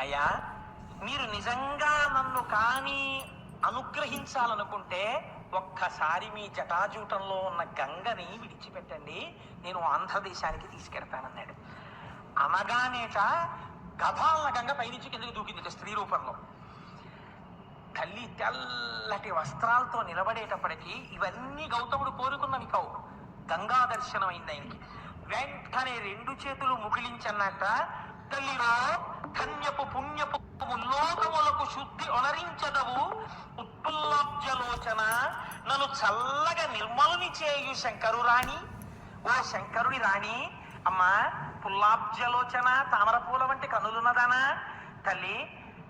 అయ్యా మీరు నిజంగా నన్ను కానీ అనుగ్రహించాలనుకుంటే ఒక్కసారి మీ జటాజూటంలో ఉన్న గంగని విడిచిపెట్టండి. నేను ఆంధ్రదేశానికి తీసుకెడతానన్నాడు అనగానేట గభాలన గంగ పైనుంచి కిందకి దూకింది స్త్రీ రూపంలో. తల్లి తెల్లటి వస్త్రాలతో నిలబడేటప్పటికీ ఇవన్నీ గౌతముడు కోరుకున్నవి కావు గంగా దర్శనం అయింది ఆయనకి. వెంటనే రెండు చేతులు ముగిలించన్నట్ట తల్లిలో ధన్యపు పుణ్యపు లోకములకు శుద్ధి ఒనరించదవు. ఉత్పుల్లాబ్జలోచన నన్ను చల్లగా నిర్మలుని చేయు శంకరు రాణి. ఓ శంకరుని రాణి అమ్మా పుల్లాబ్జలోచన తామరపూల వంటి కనులున్నదానా? తల్లి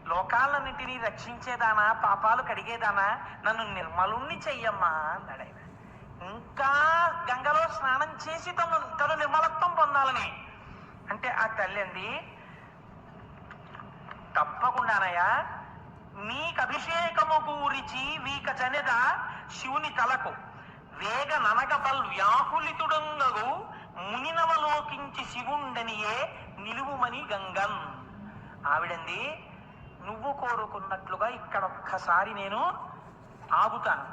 లోకాలన్నింటినీ రక్షించేదానా? పాపాలు కడిగేదానా? నన్ను నిర్మలుణ్ణి చెయ్యమ్మా అన్నాడు ఆయన ఇంకా గంగలో స్నానం చేసి తను తను నిర్మలత్వం పొందాలని అంటే ఆ తల్లి అంది తప్పకుండానయ్యా నీకు అభిషేకము కూరిచి వీక జనెద శివుని తలకు. వేగ ననగబల్ వ్యాకులితుడంగగు మునినవలోకించి శివుండనియే నిలువుమని గంగం. ఆవిడంది నువ్వు కోరుకున్నట్లుగా ఇక్కడ ఒక్కసారి నేను ఆగుతాను.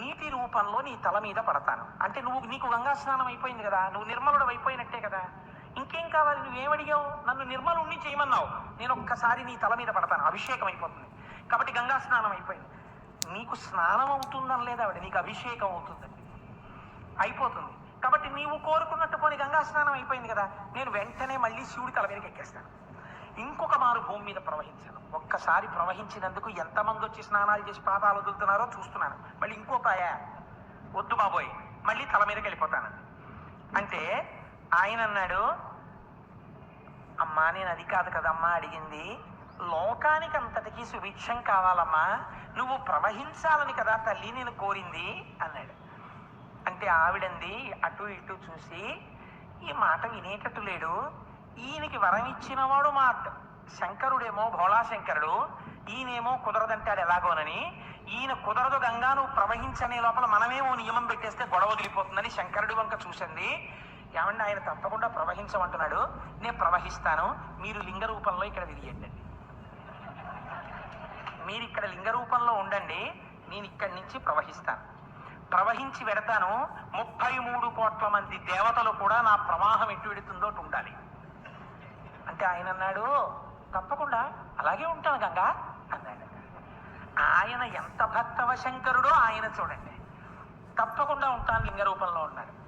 నీటి రూపంలో నీ తల మీద పడతాను. అంటే నువ్వు నీకు గంగా స్నానం అయిపోయింది కదా నువ్వు నిర్మలుడు అయిపోయినట్టే కదా. ఇంకేం కావాలి? నువ్వేమడిగావు నన్ను నిర్మలుణ్ణి చేయమన్నావు. నేను ఒక్కసారి నీ తల మీద పడతాను. అభిషేకం అయిపోతుంది. కాబట్టి గంగా స్నానం అయిపోయింది. నీకు స్నానం అవుతుందని లేదా ఆవిడ. నీకు అభిషేకం అవుతుందండి అయిపోతుంది. కాబట్టి నీవు కోరుకున్నట్టు పోని గంగా స్నానం అయిపోయింది కదా నేను వెంటనే మళ్ళీ శివుడి తల మీదకి ఎక్కేస్తాను. ఇంకొక మారు భూమి మీద ప్రవహించాను. ఒక్కసారి ప్రవహించినందుకు ఎంతమంది వచ్చి స్నానాలు చేసి పాదాలు వదులుతున్నారో చూస్తున్నాను. మళ్ళీ ఇంకొక ఆయా వద్దు బాబోయ్. మళ్ళీ తల మీదకి వెళ్ళిపోతాను. అంటే ఆయన అన్నాడు అమ్మా నేను అది కాదు కదమ్మా అడిగింది. లోకానికి అంతటికీ సుభిక్షం కావాలమ్మా నువ్వు ప్రవహించాలని కదా తల్లి నేను కోరింది అన్నాడు. అంటే ఆవిడంది అటు ఇటు చూసి ఈ మాట వినేటట్టు లేడు. ఈయనకి వరం ఇచ్చినవాడు మా శంకరుడేమో భోళా శంకరుడు ఈయనేమో కుదరదంటాడు ఎలాగోనని. ఈయన కుదరదు గంగా నువ్వు ప్రవహించనే లోపల మనమేమో నియమం పెట్టేస్తే గొడవ వదిలిపోతుందని శంకరుడి వంక చూసింది. ఏమంటే ఆయన తప్పకుండా ప్రవహించమంటున్నాడు. నేను ప్రవహిస్తాను. మీరు లింగ రూపంలో ఇక్కడ విరియండి మీరు ఇక్కడ లింగ రూపంలో ఉండండి. నేను ఇక్కడి నుంచి ప్రవహిస్తాను. ప్రవహించి వెడతాను. ముప్పై మూడు కోట్ల మంది దేవతలు కూడా నా ప్రవాహం ఎటు పెడుతుందో ఉండాలి. అంటే ఆయన అన్నాడు తప్పకుండా అలాగే ఉంటాను గంగా. అన్నాడు. ఆయన ఎంత భక్తవ శంకరుడో ఆయన చూడండి. తప్పకుండా ఉంటాను లింగ రూపంలో ఉన్నాడు.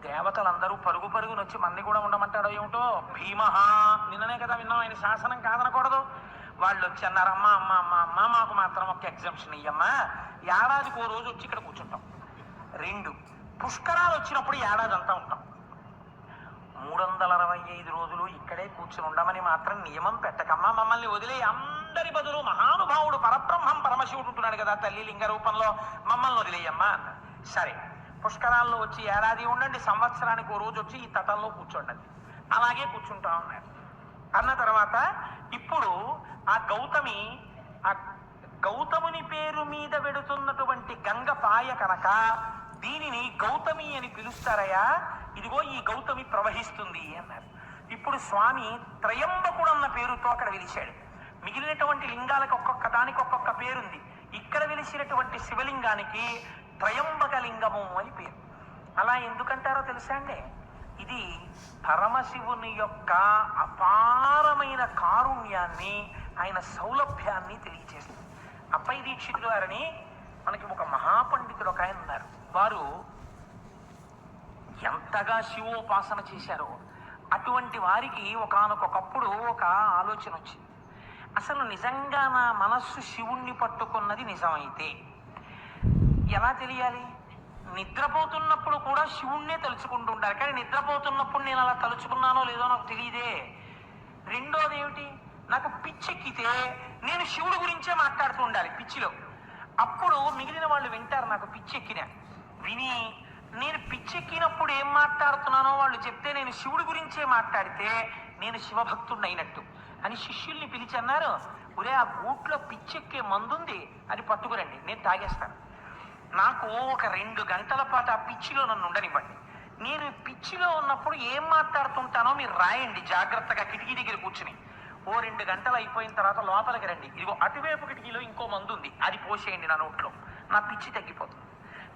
దేవతలందరూ పరుగు పరుగున వచ్చి మన్ని కూడా ఉండమంటాడో ఏమిటో? భీమహా. నిన్ననే కదా విన్నాం ఆయన శాసనం కాదనకూడదు. వాళ్ళు వచ్చి అన్నారు అమ్మ అమ్మ అమ్మ అమ్మ మాకు మాత్రం ఒక ఎగ్జామ్షన్ ఇయ్యమ్మా. ఏడాదికి ఓ రోజు వచ్చి ఇక్కడ కూర్చుంటాం. రెండు పుష్కరాలు వచ్చినప్పుడు ఏడాది అంతా ఉంటాం. మూడు వందల అరవై ఐదు రోజులు ఇక్కడే కూర్చుని ఉండమని మాత్రం నియమం పెట్టకమ్మా. మమ్మల్ని వదిలే అందరి బదులు మహానుభావుడు పరబ్రహ్మం పరమశివుడు ఉంటున్నాడు కదా తల్లి లింగ రూపంలో మమ్మల్ని వదిలేయమ్మా అన్నారు. సరే పుష్కరాల్లో వచ్చి ఏడాది ఉండండి సంవత్సరానికి ఓ రోజు వచ్చి ఈ తటంలో కూర్చోండి అలాగే కూర్చుంటా ఉన్నారు. అన్న తర్వాత ఇప్పుడు ఆ గౌతమి ఆ గౌతముని పేరు మీద వెడుతున్నటువంటి గంగ పాయ కనుక దీనిని గౌతమి అని పిలుస్తారయ్యా. ఇదిగో ఈ గౌతమి ప్రవహిస్తుంది అన్నారు. ఇప్పుడు స్వామి త్రయంబకుడు అన్న పేరుతో అక్కడ విలిచాడు మిగిలినటువంటి లింగాలకు ఒక్కొక్క దానికి ఒక్కొక్క పేరుంది. ఇక్కడ వెలిసినటువంటి శివలింగానికి త్రయంబకలింగము అని పేరు. అలా ఎందుకంటారో తెలుసా అండి? ఇది పరమశివుని యొక్క అపారమైన కారుణ్యాన్ని ఆయన సౌలభ్యాన్ని తెలియజేస్తుంది. అప్పయ్య దీక్షితులు గారని మనకి ఒక మహాపండితుడు ఒక ఆయన ఉన్నారు. వారు ఎంతగా శివోపాసన చేశారో అటువంటి వారికి ఒకానొకప్పుడు ఒక ఆలోచన వచ్చింది. అసలు నిజంగా నా మనస్సు శివుణ్ణి పట్టుకున్నది నిజమైతే ఎలా తెలియాలి? నిద్రపోతున్నప్పుడు కూడా శివుణ్ణే తలుచుకుంటూ ఉంటారు కానీ నిద్రపోతున్నప్పుడు నేను అలా తలుచుకున్నానో లేదో నాకు తెలియదే. రెండోది ఏమిటి? నాకు పిచ్చెక్కితే నేను శివుడి గురించే మాట్లాడుతూ ఉండాలి పిచ్చిలో. అప్పుడు మిగిలిన వాళ్ళు వింటారు నాకు పిచ్చెక్కిన విని నేను పిచ్చెక్కినప్పుడు ఏం మాట్లాడుతున్నానో వాళ్ళు చెప్తే నేను శివుడి గురించే మాట్లాడితే నేను శివభక్తుడిని అయినట్టు అని శిష్యుల్ని పిలిచి అన్నారు ఒరే ఆ బూట్లో పిచ్చెక్కే మందుంది అని పట్టుకురండి. నేను తాగేస్తాను. నాకు ఒక రెండు గంటల పాటు ఆ పిచ్చిలో నన్ను ఉండనివ్వండి. నేను పిచ్చిలో ఉన్నప్పుడు ఏం మాట్లాడుతుంటానో మీరు రాయండి. జాగ్రత్తగా కిటికీ దగ్గర కూర్చుని. ఓ రెండు గంటలు అయిపోయిన తర్వాత లోపలికి రండి. ఇదిగో అటువైపు కిటికీలో ఇంకో మందు ఉంది. అది పోసేయండి నా నోట్లో. నా పిచ్చి తగ్గిపోతుంది.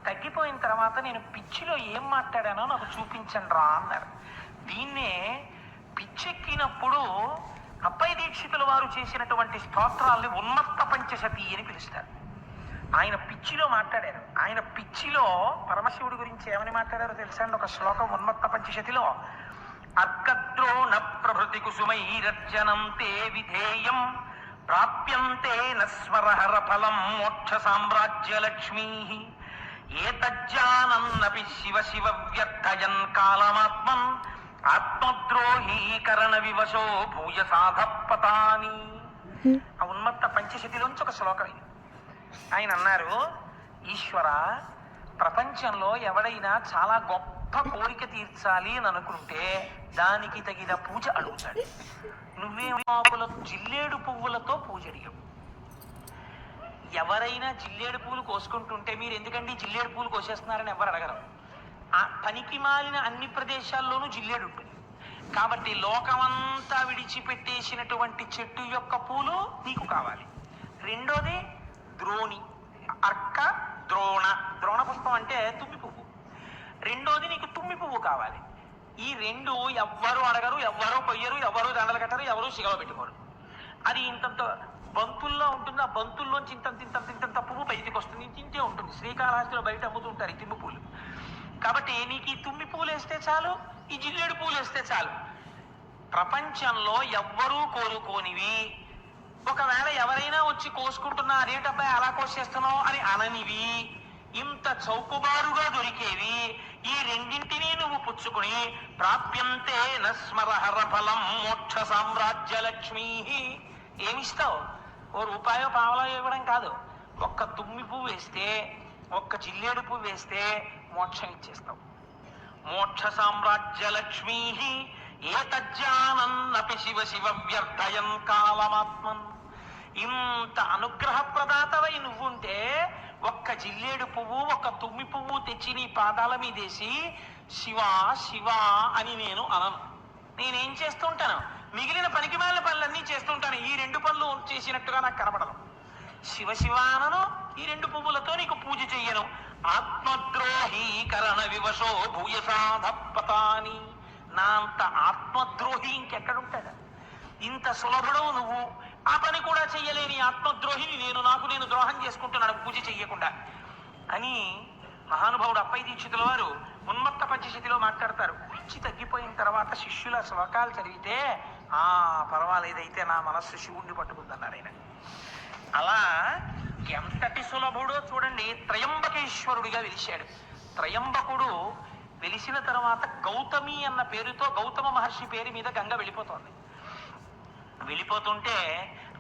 తగ్గిపోయిన తర్వాత నేను పిచ్చిలో ఏం మాట్లాడానో నాకు చూపించండి రా అన్నారు. దీన్నే పిచ్చెక్కినప్పుడు అప్పయ దీక్షితుల వారు చేసినటువంటి స్తోత్రాల్ని ఉన్మత్త పంచశతి అని పిలుస్తారు. ఆయన పిచ్చిలో మాట్లాడారు. ఆయన పిచ్చిలో పరమశివుడి గురించి ఏమని మాట్లాడారో తెలుసా అండి? ఒక శ్లోకం ఉన్మత్త పంచశతిలో. అర్కద్రోణ ప్రభృతి కుసుమైరర్జనం తే విధేయం. ప్రాప్యంతే నస్వరహర ఫలం మోక్ష సామ్రాజ్య లక్ష్మీ. ఏతజ్జానన్నపి శివ శివ వ్యర్థయన్ కాలమాత్మన్. ఆత్మద్రోహీకరణ వివశో భూయ సాధపతాని ఆ ఉన్మత్త పంచశతిలోంచి ఒక శ్లోకం ఇది. ఆయన అన్నారు ఈశ్వర ప్రపంచంలో ఎవడైనా చాలా గొప్ప కోరిక తీర్చాలి అని అనుకుంటే దానికి తగిన పూజ అడుగుతాడు. నువ్వే జిల్లేడు పువ్వులతో పూజ అడిగావు ఎవరైనా జిల్లేడు పూలు కోసుకుంటుంటే మీరు ఎందుకండి జిల్లేడు పూలు కోసేస్తున్నారని ఎవరు అడగరు. ఆ పనికి మాలిన అన్ని ప్రదేశాల్లోనూ జిల్లేడు ఉంటుంది. కాబట్టి లోకమంతా విడిచిపెట్టేసినటువంటి చెట్టు యొక్క పూలు నీకు కావాలి. రెండోది ద్రోణి. అర్క ద్రోణ. ద్రోణ పుష్పం అంటే తుమ్మి పువ్వు. రెండోది నీకు తుమ్మి పువ్వు కావాలి. ఈ రెండు ఎవ్వరు అడగరు ఎవ్వరు కొయ్యరు ఎవరు దండలు కట్టరు ఎవరు సిగవ పెట్టుకోరు. అది ఇంతంత బంతుల్లో ఉంటుంది ఆ బంతుల్లోంచి ఇంత ఇంత ఇంతంత పువ్వు బయటికి వస్తుంది ఇంతే ఉంటుంది. శ్రీకాళహస్తిలో బయట అమ్ముతుంటారు ఈ తుమ్మి పూలు. కాబట్టి నీకు ఈ తుమ్మి పూలు వేస్తే చాలు ఈ జిల్లేడు పూలు వేస్తే చాలు. ప్రపంచంలో ఎవ్వరూ కోరుకోనివి ఒకవేళ ఎవరైనా వచ్చి కోసుకుంటున్నా అదేటబ్బాయి అలా కోసేస్తున్నావు? అని అననివి ఇంత చౌకబారుగా దొరికేవి ఈ రెండింటినీ నువ్వు పుచ్చుకుని ప్రాప్యంతే నస్మరహర ఫలం మోక్ష సామ్రాజ్య లక్ష్మీ. ఏమిస్తావు? ఓ రూపాయో పావలో ఇవ్వడం కాదు. ఒక్క తుమ్మి పువ్వు వేస్తే ఒక్క జిల్లేడు పువ్వు వేస్తే మోక్షం ఇచ్చేస్తావు. మోక్ష సామ్రాజ్య లక్ష్మీ ఏతజ్జానన్నపి శివ శివ వ్యర్థయం కాలమాత్మన్. ఇంత అనుగ్రహ ప్రదాతవై నువ్వుంటే ఒక్క జిల్లేడు పువ్వు ఒక్క తుమ్మి పువ్వు తెచ్చి నీ పాదాల మీదేసి శివ శివ అని నేను అనను. నేనేం చేస్తుంటాను? మిగిలిన పనికి మాలిన పనులన్నీ చేస్తుంటాను. ఈ రెండు పనులు చేసినట్టుగా నాకు కనపడదు శివ శివానను ఈ రెండు పువ్వులతో నీకు పూజ చెయ్యను. ఆత్మద్రోహీకరణ వివశో భూయసాధపతాని నా అంత ఆత్మద్రోహి ఇంకెక్కడుంటాడా? ఇంత సులభుడవు నువ్వు. ఆ పని కూడా చెయ్యలేని ఆత్మద్రోహిని నేను నాకు నేను ద్రోహం చేసుకుంటున్నాను పూజ చెయ్యకుండా. అని మహానుభావుడు అప్పయ్య దీక్షితుల వారు ఉన్మత్త పంచశతిలో మాట్లాడతారు. పిచ్చి తగ్గిపోయిన తర్వాత శిష్యుల శ్లోకాలు చదివితే ఆ పర్వాలేదైతే నా మనస్సు శివుణ్ణి పట్టుకుందన్నారు ఆయన. అలా ఎంతటి సులభుడో చూడండి త్రయంబకేశ్వరుడిగా వెలిశాడు. త్రయంబకుడు వెలిసిన తర్వాత గౌతమి అన్న పేరుతో గౌతమ మహర్షి పేరు మీద గంగ వెళ్ళిపోతోంది. వెళ్ళిపోతుంటే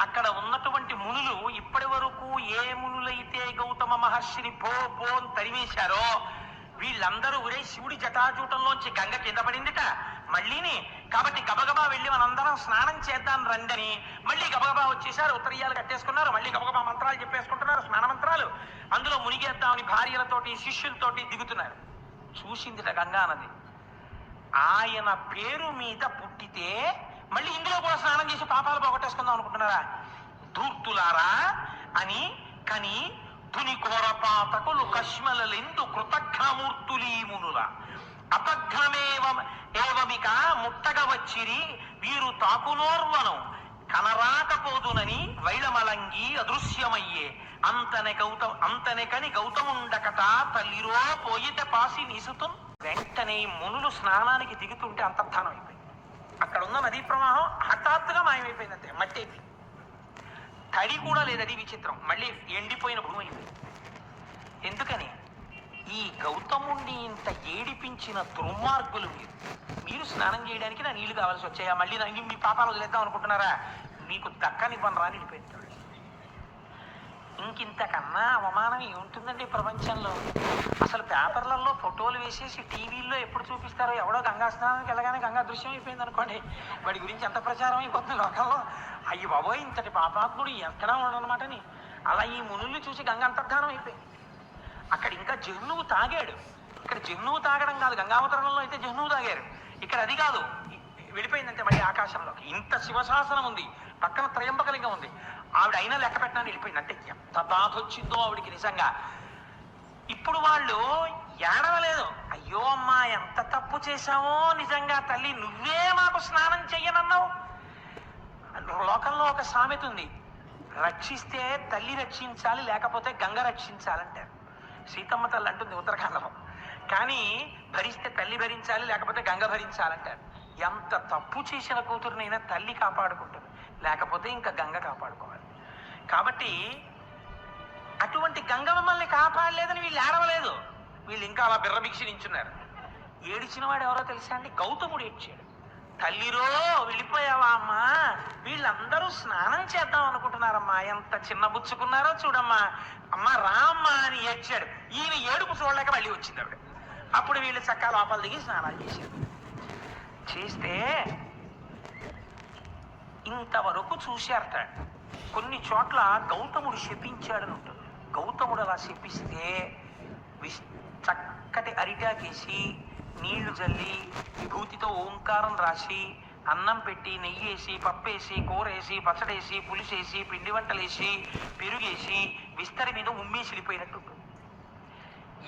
అక్కడ ఉన్నటువంటి మునులు ఇప్పటి వరకు ఏ మునులైతే గౌతమ మహర్షిని పో పో అని వీళ్ళందరూ ఒరే శివుడి జటాజూటంలోంచి గంగ కింద పడిందిట. మళ్ళీని కాబట్టి గబగబా వెళ్ళి మనందరం స్నానం చేద్దాం రండని. మళ్ళీ గబగబా వచ్చేసారు ఉత్తరీయాలు కట్టేసుకున్నారు మళ్ళీ గబగబా మంత్రాలు చెప్పేసుకుంటున్నారు స్నాన మంత్రాలు. అందులో మునిగేద్దామని భార్యలతోటి శిష్యులతోటి దిగుతున్నారు. చూసిందిట గంగా నది. ఆయన పేరు మీద పుట్టితే మళ్ళీ ఇందులో కూడా స్నానం చేసి పాపాలు పోగొట్టేసుకుందాం అనుకుంటున్నారా? దూర్తులారా అని కని తుని ఘోరపాతకులు కష్మలలెందు కృతఘ్నమూర్తులీమునుల అపఘ్నమేవ ఏవమిక ముట్టగ వచ్చిరి వీరు తాకునోర్వనం. కనరాకపోదునని వైళమలంగి అదృశ్యమయ్యే. అంతనే గౌతం అంతనే కని గౌతముండకట తల్లిరో పోయిత పాసి నిసుతున్ వెంటనే మునులు స్నానానికి దిగుతుంటే అంతర్ధానం అయిపోయింది అక్కడ ఉన్న నదీ ప్రవాహం హఠాత్తుగా మాయమైపోయింది అంతే మట్టి అయిపోయింది తడి కూడా లేదు అది విచిత్రం మళ్ళీ ఎండిపోయిన భూమి అయిపోయింది ఎందుకని? ఈ గౌతముణ్ణి ఇంత ఏడిపించిన దుర్మార్గులు మీరు. మీరు స్నానం చేయడానికి నా నీళ్ళు కావాల్సి వచ్చాయా? మళ్ళీ నా మీ పాపాలు వదిలేద్దాం అనుకుంటున్నారా? మీకు దక్కనివ్వను రాని వెళ్ళిపోయింది. ఇంకింతకన్నా అవమానం ఏముంటుందండి ప్రపంచంలో? అసలు పేపర్లలో ఫోటోలు వేసేసి టీవీల్లో ఎప్పుడు చూపిస్తారో ఎవడో గంగా స్నానానికి వెళ్ళగానే గంగా దృశ్యం అయిపోయింది అనుకోండి. వాడి గురించి ఎంత ప్రచారం అయిపోతుంది లోకంలో? అయ్యి బాబోయ్ ఇంతటి పాపాత్ముడు ఎక్కడా ఉండనమాటని అలా ఈ మునుల్ని చూసి గంగ అంతర్ధానం అయిపోయింది. అక్కడ ఇంకా జహ్నువు తాగాడు. ఇక్కడ జహ్నువు తాగడం కాదు గంగావతరణంలో అయితే జహ్నువు తాగారు. ఇక్కడ అది కాదు వెళ్ళిపోయిందంటే మళ్ళీ ఆకాశంలోకి. ఇంత శివశాసనం ఉంది. పక్కన త్రయంబకలింగం ఉంది. ఆవిడ అయినా లెక్క పెట్టడానికి వెళ్ళిపోయింది. అంటే ఎంత బాధ వచ్చిందో ఆవిడికి నిజంగా. ఇప్పుడు వాళ్ళు ఏడవలేదు. అయ్యో అమ్మా ఎంత తప్పు చేశామో నిజంగా తల్లి నువ్వే మాకు స్నానం చెయ్యనన్నావు. లోకంలో ఒక సామెత ఉంది. రక్షిస్తే తల్లి రక్షించాలి లేకపోతే గంగ రక్షించాలంటారు. సీతమ్మ తల్లి అంటుంది ఉత్తరకాండలో కానీ భరిస్తే తల్లి భరించాలి లేకపోతే గంగ భరించాలంటారు. ఎంత తప్పు చేసిన కూతురునైనా తల్లి కాపాడుకుంటుంది. లేకపోతే ఇంకా గంగ కాపాడుకోవాలి. కాబట్టి అటువంటి గంగ మమ్మల్ని కాపాడలేదని వీళ్ళు ఏడవలేదు. వీళ్ళు ఇంకా అలా బిర్రభిక్షి నించున్నారు ఏడిచిన వాడు ఎవరో తెలుసా అండి? గౌతముడు ఏడ్చాడు. తల్లిరో వెళ్ళిపోయావా అమ్మా? వీళ్ళందరూ స్నానం చేద్దాం అనుకుంటున్నారమ్మా. ఎంత చిన్న బుచ్చుకున్నారో చూడమ్మా. అమ్మా రామ్మా అని ఏడ్చాడు. ఈయన ఏడుపు చూడలేక మళ్ళీ వచ్చింది ఆవిడ అప్పుడు వీళ్ళు చక్కా లోపల దిగి స్నానాలు చేశారు. చేస్తే ఇంతవరకు చూశారట కొన్ని చోట్ల గౌతముడు శపించాడని ఉంటుంది గౌతముడు అలా శపిస్తే విష్ చక్కటి అరిటాకేసి నీళ్ళు జల్లి విభూతితో ఓంకారం రాసి అన్నం పెట్టి నెయ్యేసి పప్పేసి కూరేసి పచ్చడేసి పులిసేసి పిండి వంటలేసి పెరుగేసి విస్తరి మీద ఉమ్మేసిలిపోయినట్టు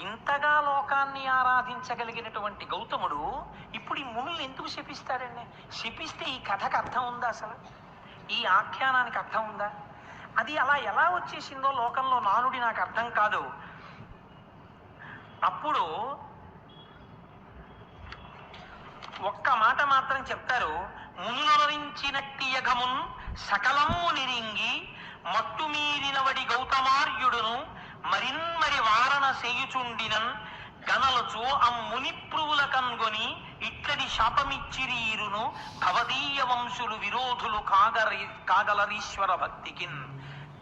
ఇంతగా లోకాన్ని ఆరాధించగలిగినటువంటి గౌతముడు ఇప్పుడు ఈ మునుల్ని ఎందుకు శపిస్తాడండి? శపిస్తే ఈ కథకు అర్థం ఉందా అసలు? ఈ ఆఖ్యానానికి అర్థం ఉందా? అది అలా ఎలా వచ్చేసిందో లోకంలో నానుడి నాకు అర్థం కాదు. అప్పుడు ఒక్క మాట మాత్రం చెప్తారు. మునులరించినట్టి యఘమున్ సకలము నిరింగి మట్టుమీరినవడి గౌతమార్యుడును మరిన్మరి వారణ సేయుచుండినన్ గనలచు అమ్మునిప్రువుల కన్గొని ఇట్లది శాపమిచ్చిరీరును భవదీయ వంశులు విరోధులు కాగరి కాగలరీశ్వర భక్తికిన్.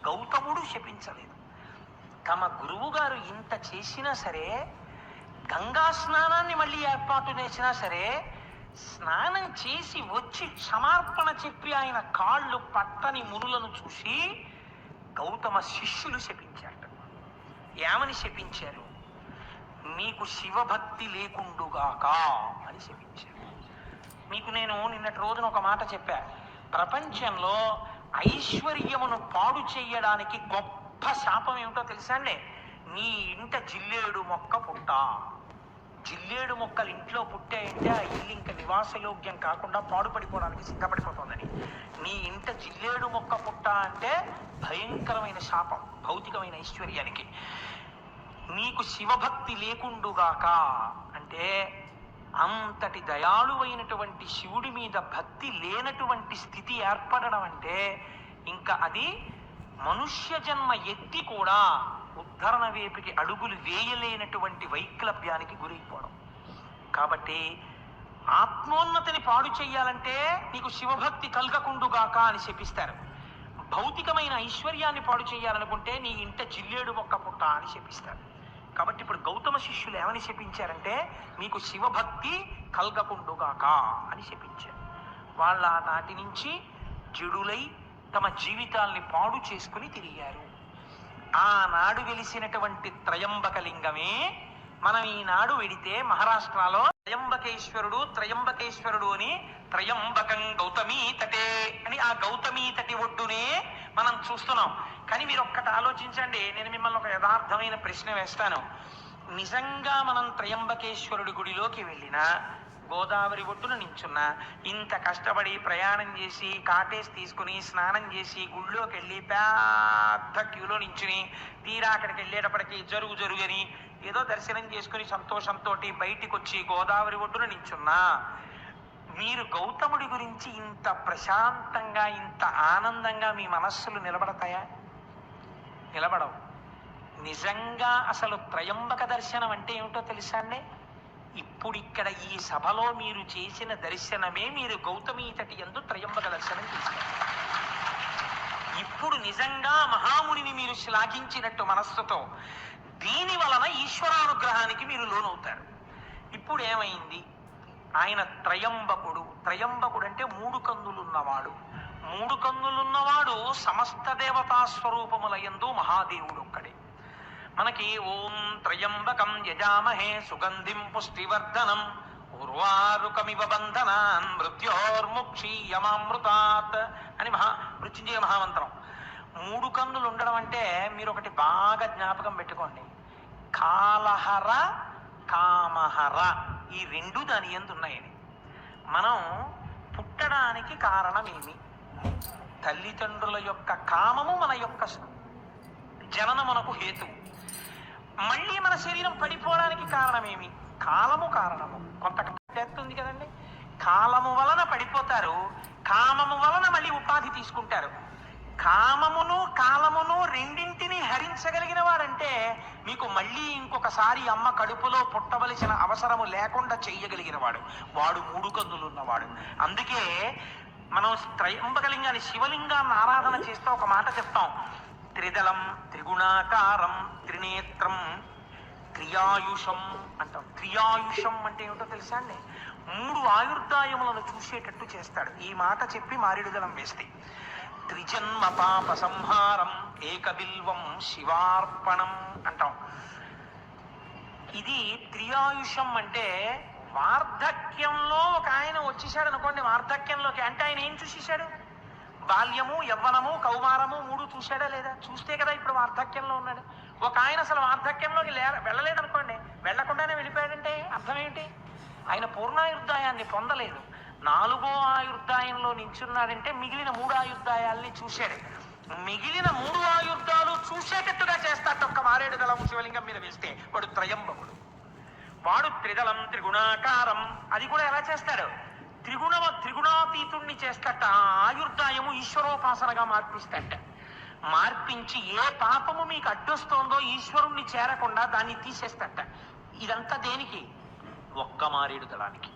గౌతముడు శపించలేదు. తమ గురువు గారు ఇంత చేసినా సరే గంగా స్నానాన్ని మళ్ళీ ఏర్పాటు చేసినా సరే స్నానం చేసి వచ్చి క్షమార్పణ చెప్పి ఆయన కాళ్ళు పట్టని మునులను చూసి గౌతమ శిష్యులు శపించాడు ఏమని శపించారు? మీకు శివభక్తి లేకుండుగాక అని శపించారు. మీకు నేను నిన్నటి రోజున ఒక మాట చెప్పా. ప్రపంచంలో ఐశ్వర్యమును పాడు చేయడానికి గొప్ప శాపం ఏమిటో తెలుసా అండి? నీ ఇంట జిల్లేడు మొక్క పుట్ట జిల్లేడు మొక్కలు ఇంట్లో పుట్టాయంటే ఆ ఇల్లు ఇంకా నివాసయోగ్యం కాకుండా పాడుపడిపోవడానికి సిద్ధపడిపోతుందని. నీ ఇంట జిల్లేడు మొక్క పుట్ట అంటే భయంకరమైన శాపం భౌతికమైన ఐశ్వర్యానికి. నీకు శివభక్తి లేకుండుగాక అంటే అంతటి దయాళువైనటువంటి శివుడి మీద భక్తి లేనటువంటి స్థితి ఏర్పడడం అంటే ఇంకా అది మనుష్య జన్మ ఎత్తి కూడా ఉద్ధరణ వేపికి అడుగులు వేయలేనటువంటి వైక్లభ్యానికి గురైపోవడం. కాబట్టి ఆత్మోన్నతిని పాడు చేయాలంటే నీకు శివభక్తి కలగకుండుగాక అని శపిస్తారు భౌతికమైన ఐశ్వర్యాన్ని పాడు చేయాలనుకుంటే నీ ఇంట జిల్లేడు మొక్క పుట్ట అని శపిస్తారు కాబట్టి ఇప్పుడు గౌతమ శిష్యులు ఏమని శపించారంటే మీకు శివభక్తి కలగకుండుగాక అని శపించారు వాళ్ళ నాటి నుంచి జడులై తమ జీవితాల్ని పాడు చేసుకుని తిరిగారు. ఆనాడు వెలిసినటువంటి త్రయంబకలింగమే మనం ఈనాడు వెడితే మహారాష్ట్రలో త్రయంబకేశ్వరుడు త్రయంబకేశ్వరుడు అని త్రయంబకం గౌతమీ తటే అని ఆ గౌతమీ తటి ఒడ్డునే మనం చూస్తున్నాం. కానీ మీరు ఒక్కటి ఆలోచించండి నేను మిమ్మల్ని ఒక యథార్థమైన ప్రశ్న వేస్తాను. నిజంగా మనం త్రయంబకేశ్వరుడి గుడిలోకి వెళ్ళినా గోదావరి ఒడ్డున నించున్నా. ఇంత కష్టపడి ప్రయాణం చేసి కాటేజ్ తీసుకుని స్నానం చేసి గుళ్ళోకి వెళ్ళి పెద్ద క్యూలో నించుని తీరా అక్కడికి వెళ్ళేటప్పటికి జరుగు జరుగని ఏదో దర్శనం చేసుకుని సంతోషంతో బయటికి వచ్చి గోదావరి ఒడ్డున నించున్నా. మీరు గౌతముడి గురించి ఇంత ప్రశాంతంగా ఇంత ఆనందంగా మీ మనస్సులు నిలబడతాయా? నిలబడవు. నిజంగా అసలు త్రయంబక దర్శనం అంటే ఏమిటో తెలుసా అండి? ఇప్పుడిక్కడ ఈ సభలో మీరు చేసిన దర్శనమే మీరు గౌతమి తటి ఎందు త్రయంబక దర్శనం చేశారు. ఇప్పుడు నిజంగా మహామునిని మీరు శ్లాఘించినట్టు మనస్సుతో దీని వలన ఈశ్వరానుగ్రహానికి మీరు లోనవుతారు. ఇప్పుడు ఏమైంది? ఆయన త్రయంబకుడు త్రయంబకుడు అంటే మూడు కందులున్నవాడు. మూడు కందులున్నవాడు సమస్త దేవతా స్వరూపముల యందు మహాదేవుడు ఒక్కడే మనకి ఓం త్రయంబకం యజామహే సుగంధిం పుష్టివర్ధనం. పూర్వారుకమివ బంధనాన్ మృత్యోర్ముక్షీయమామృతాత్ అని మహా మృత్యుంజయ మహామంత్రం. మూడు కన్నులు ఉండడం అంటే మీరు ఒకటి బాగా జ్ఞాపకం పెట్టుకోండి. కాలహర కామహర ఈ రెండు దాని ఎందు ఉన్నాయని. మనం పుట్టడానికి కారణమేమి? తల్లిదండ్రుల యొక్క కామము మన యొక్క జననమునకు హేతు మళ్ళీ మన శరీరం పడిపోవడానికి కారణమేమి? కాలము కారణము. కొంత డెత్ ఉంది కదండి. కాలము వలన పడిపోతారు. కామము వలన మళ్ళీ ఉపాధి తీసుకుంటారు. కామమును కాలమును రెండింటిని హరించగలిగిన వాడంటే మీకు మళ్ళీ ఇంకొకసారి అమ్మ కడుపులో పుట్టవలసిన అవసరము లేకుండా చెయ్యగలిగిన వాడు. వాడు మూడు కందులు ఉన్నవాడు. అందుకే మనం త్రయంబకలింగాన్ని శివలింగాన్ని ఆరాధన చేస్తూ ఒక మాట చెప్తాం. త్రిదళం త్రిగుణాకారం త్రినేత్రం త్రియాయుషం అంటాం. త్రియాయుషం అంటే ఏమిటో తెలుసా అండి? మూడు ఆయుర్దాయములను చూసేటట్టు చేస్తాడు. ఈ మాట చెప్పి మారేడుదలం వేస్తే. త్రిజన్మ పాప సంహారం ఏకబిల్వం శివార్పణం అంటాం. ఇది త్రియాయుషం అంటే వార్ధక్యంలో ఒక ఆయన వచ్చేసాడు అనుకోండి వార్ధక్యంలోకి. అంటే ఆయన ఏం చూసేశాడు? బాల్యము యవ్వనము కౌమారము మూడు చూశాడా లేదా? చూస్తే కదా ఇప్పుడు వార్ధక్యంలో ఉన్నాడు. ఒక ఆయన అసలు వార్ధక్యంలోకి లే వెళ్ళలేదనుకోండి. వెళ్ళకుండానే వెళ్ళిపోయాడంటే అర్థం ఏంటి? ఆయన పూర్ణాయుర్దాయాన్ని పొందలేదు. నాలుగో ఆయుర్దాయంలో నించున్నాడంటే మిగిలిన మూడు ఆయుర్దాయాల్ని చూశాడు. మిగిలిన మూడు ఆయుర్దాలు చూసేటట్టుగా చేస్తాడు ఒక్క మారేడు దళం శివలింగం మీద వేస్తే వాడు త్రయంబకుడు. వాడు త్రిదళం త్రిగుణాకారం అది కూడా ఎలా చేస్తాడు? త్రిగుణ త్రిగుణాతీతుణ్ణి చేస్తట ఆ ఆయుర్దాయము ఈశ్వరోపాసనగా మార్పిస్తట. మార్పించి ఏ పాపము మీకు అడ్డొస్తోందో ఈశ్వరుణ్ణి చేరకుండా దాన్ని తీసేస్తట. ఇదంతా దేనికి? ఒక్క మారేడు దళానికి.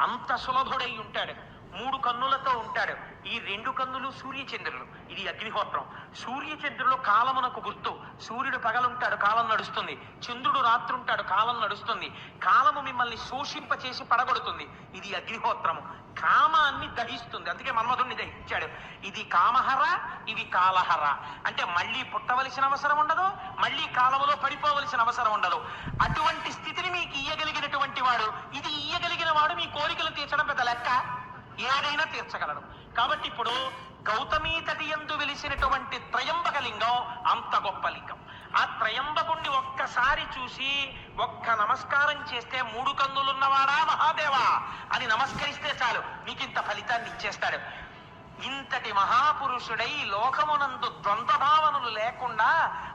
అంత సులభుడై ఉంటాడు. మూడు కన్నులతో ఉంటాడు. ఈ రెండు కన్నులు సూర్యచంద్రులు. ఇది అగ్నిహోత్రం. సూర్యచంద్రులు కాలమునకు గుర్తు. సూర్యుడు పగలుంటాడు కాలం నడుస్తుంది. చంద్రుడు రాత్రుంటాడు కాలం నడుస్తుంది. కాలము మిమ్మల్ని శోషింపచేసి పడగొడుతుంది. ఇది అగ్నిహోత్రము. కామాన్ని దహిస్తుంది. అందుకే మన్మధుణ్ణి దహించాడు. ఇది కామహర ఇది కాలహర. అంటే మళ్ళీ పుట్టవలసిన అవసరం ఉండదు మళ్ళీ కాలములో పడిపోవలసిన అవసరం ఉండదు. అటువంటి స్థితిని మీకు ఇయ్యగలిగినటువంటి వాడు ఇది ఇయ్యగలిగిన వాడు మీ కోరికలు తీర్చడం పెద్ద లెక్క. ఏదైనా తీర్చగలడు. కాబట్టి ఇప్పుడు గౌతమీ తటి ఎందు వెలిసినటువంటి త్రయంబక లింగం అంత గొప్ప లింగం. ఆ త్రయంబకుణ్ణి ఒక్కసారి చూసి ఒక్క నమస్కారం చేస్తే మూడు కన్నులున్నవాడా మహాదేవా అని నమస్కరిస్తే చాలు. నీకు ఇంత ఫలితాన్ని ఇచ్చేస్తాడు. ఇంతటి మహాపురుషుడై లోకమునందు ద్వంద్వభావనలు లేకుండా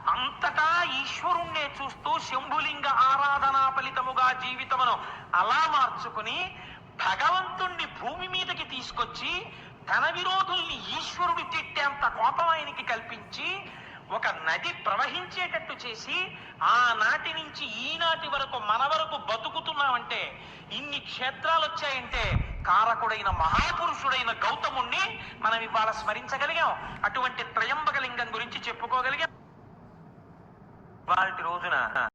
అంతటా ఈశ్వరుణ్ణే చూస్తూ శంభులింగ ఆరాధనా ఫలితముగా జీవితమును అలా మార్చుకుని భగవంతుణ్ణి భూమి మీదకి తీసుకొచ్చి తన విరోధుల్ని ఈశ్వరుడు తిట్టేంత కోపం ఆయనకి కల్పించి ఒక నది ప్రవహించేటట్టు చేసి ఆనాటి నుంచి ఈనాటి వరకు మన వరకు బతుకుతున్నామంటే ఇన్ని క్షేత్రాలు వచ్చాయంటే కారకుడైన మహాపురుషుడైన గౌతముణ్ణి మనం ఇవాళ స్మరించగలిగాం. అటువంటి త్రయంబకలింగం గురించి చెప్పుకోగలిగాం. వాటి రోజున